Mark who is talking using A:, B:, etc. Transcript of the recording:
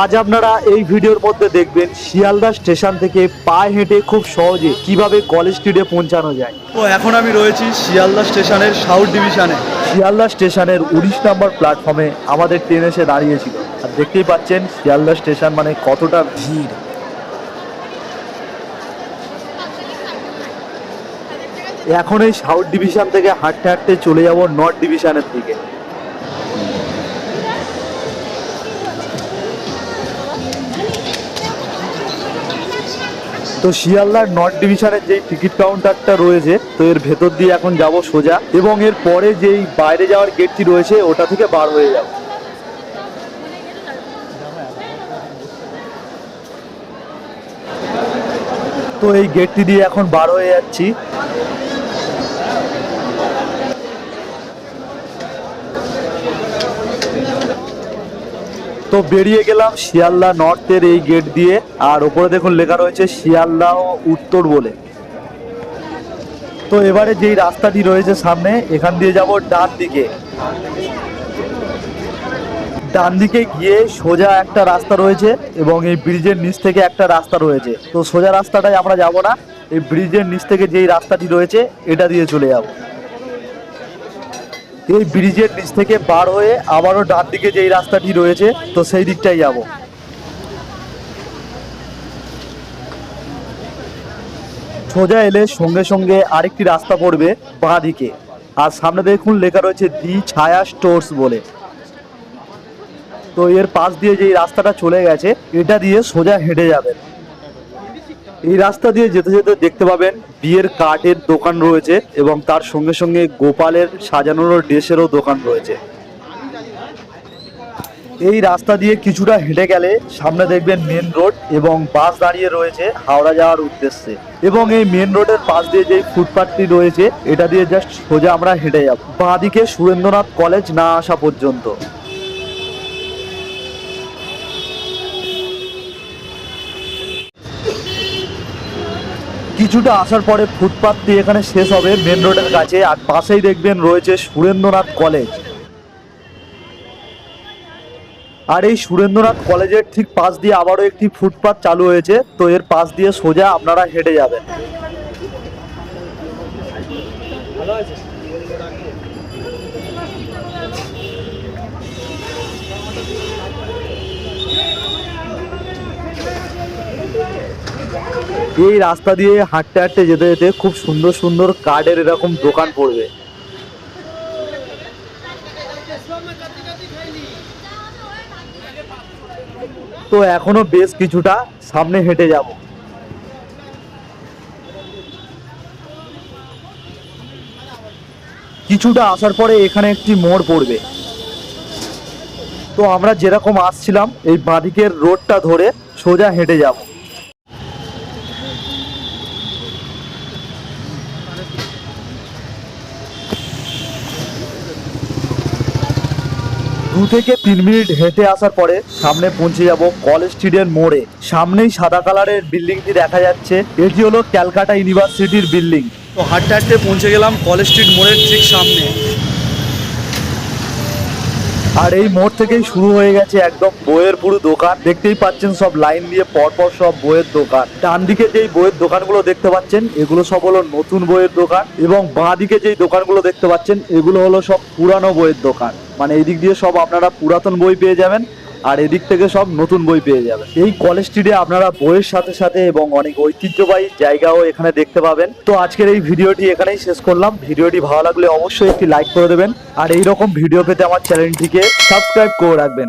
A: আজ আপনারা এই ভিডিওর মধ্যে দেখবেন শিয়ালদা স্টেশন থেকে পায়ে হেঁটে খুব সহজে কীভাবে কলেজ স্ট্রিটে পৌঁছানো যায়।
B: তো এখন আমি রয়েছি শিয়ালদা স্টেশনের সাউথ ডিভিশনে
A: শিয়ালদা স্টেশনের উনিশ নম্বর প্ল্যাটফর্মে আমাদের ট্রেন এসে দাঁড়িয়েছিল। আর দেখতেই পাচ্ছেন শিয়ালদা স্টেশন মানে কতটা ভিড়। এখন এই সাউথ ডিভিশন থেকে হাঁটতে হাঁটতে চলে যাব নর্থ ডিভিশনের দিকে। তো শিয়ালদার নর্থ ডিভিশনের যেই টিকিট কাউন্টারটা রয়েছে, তো এর ভেতর দিয়ে এখন যাব সোজা এবং এর পরে যেই বাইরে যাওয়ার গেটটি রয়েছে, ওটা থেকে বার হয়ে যাব। তো এই গেটটি দিয়ে এখন বার হয়ে যাচ্ছি। তো বেরিয়ে গেলাম শিয়ালদা নর্থের এই গেট দিয়ে। আর ওপরে দেখুন লেখা রয়েছে শিয়ালদা উত্তর বলে। তো এবারে যেই রাস্তাটি রয়েছে সামনে, এখান দিয়ে যাব ডান দিকে। ডান দিকে গিয়ে সোজা একটা রাস্তা রয়েছে এবং এই ব্রিজের নিচ থেকে একটা রাস্তা রয়েছে। তো সোজা রাস্তাটায় আমরা যাব না, এই ব্রিজের নিচ থেকে যেই রাস্তাটি রয়েছে, এটা দিয়ে চলে যাব। এই ব্রিজের নিচ থেকে বার হয়ে আবারও ডান দিকে যেই রাস্তাটি রয়েছে, তো সেই দিকটাই যাব। সোজা এলে সঙ্গে সঙ্গে আরেকটি রাস্তা পড়বে বাঁ দিকে। আর সামনে দেখুন লেখা রয়েছে দি ছায়া স্টোর্স বলে। তো এর পাশ দিয়ে যেই রাস্তাটা চলে গেছে, এটা দিয়ে সোজা হেঁটে যাবেন। এই রাস্তা দিয়ে যেতে যেতে দেখতে পাবেন বিয়ের কাঠের দোকান রয়েছে এবং তার সঙ্গে সঙ্গে গোপালের সাজানোর ড্রেসেরও দোকান রয়েছে। এই রাস্তা দিয়ে কিছুটা হেঁটে গেলে সামনে দেখবেন মেন রোড এবং বাস দাঁড়িয়ে রয়েছে হাওড়া যাওয়ার উদ্দেশ্যে। এবং এই মেন রোডের পাশ দিয়ে যে ফুটপাথটি রয়েছে, এটা দিয়ে জাস্ট সোজা আমরা হেঁটে যাব। বাঁদিকে সুরেন্দ্রনাথ কলেজ না আসা পর্যন্ত। কিছুটা আসার পরে ফুটপাথটি এখানে শেষ হবে। মেন রোডের কাছে, আর পাশেই দেখবেন রয়েছে সুরেন্দ্রনাথ কলেজ। আর এই সুরেন্দ্রনাথ কলেজের ঠিক পাশ দিয়ে আবারও একটি ফুটপাথ চালু হয়েছে। তো এর পাশ দিয়ে সোজা আপনারা হেঁটে যাবেন। এই রাস্তা দিয়ে হাঁটতে হাঁটতে যেতে যেতে খুব সুন্দর সুন্দর কার্ডের এরকম দোকান পড়বে। তো এখনও বেশ কিছুটা সামনে হেঁটে যাব। কিছুটা আসার পরে এখানে একটি মোড় পড়বে। তো আমরা যেরকম আসছিলাম, এই বাঁদিকের রোডটা ধরে সোজা হেঁটে যাব। দু থেকে তিন মিনিট হেঁটে আসার পরে সামনে পৌঁছে যাব কলেজ স্ট্রিটের মোড়ে। সামনেই সাদা কালারের বিল্ডিংটি দেখা যাচ্ছে। এটি হলো ক্যালকাটা ইউনিভার্সিটির বিল্ডিং।
B: তো হাঁটতে হাঁটতে পৌঁছে গেলাম কলেজ স্ট্রিট মোড়ের ঠিক সামনে।
A: আর এই মোড় থেকেই শুরু হয়ে গেছে একদম বইয়ের পুরো দোকান। দেখতেই পাচ্ছেন সব লাইন দিয়ে পরপর সব বইয়ের দোকান। ডান দিকে যেই বইয়ের দোকানগুলো দেখতে পাচ্ছেন, এগুলো সব হলো নতুন বইয়ের দোকান এবং বাঁ দিকে যেই দোকানগুলো দেখতে পাচ্ছেন, এগুলো হলো সব পুরানো বইয়ের দোকান। মানে এই দিক দিয়ে সব আপনারা পুরাতন বই পেয়ে যাবেন। আর এদিক থেকে সব নতুন বই পেয়ে যাবেন এই কলেজ স্ট্রিটে আপনারা বইয়ের সাথে সাথে এবং অনেক ঐতিহ্যবাহী জায়গাও এখানে দেখতে পাবেন। তো আজকের এই ভিডিওটি এখানেই শেষ করলাম। ভিডিওটি ভালো লাগলে অবশ্যই একটি লাইক করে দেবেন। আর এইরকম ভিডিও পেতে আমার চ্যানেলটিকে সাবস্ক্রাইব করে রাখবেন।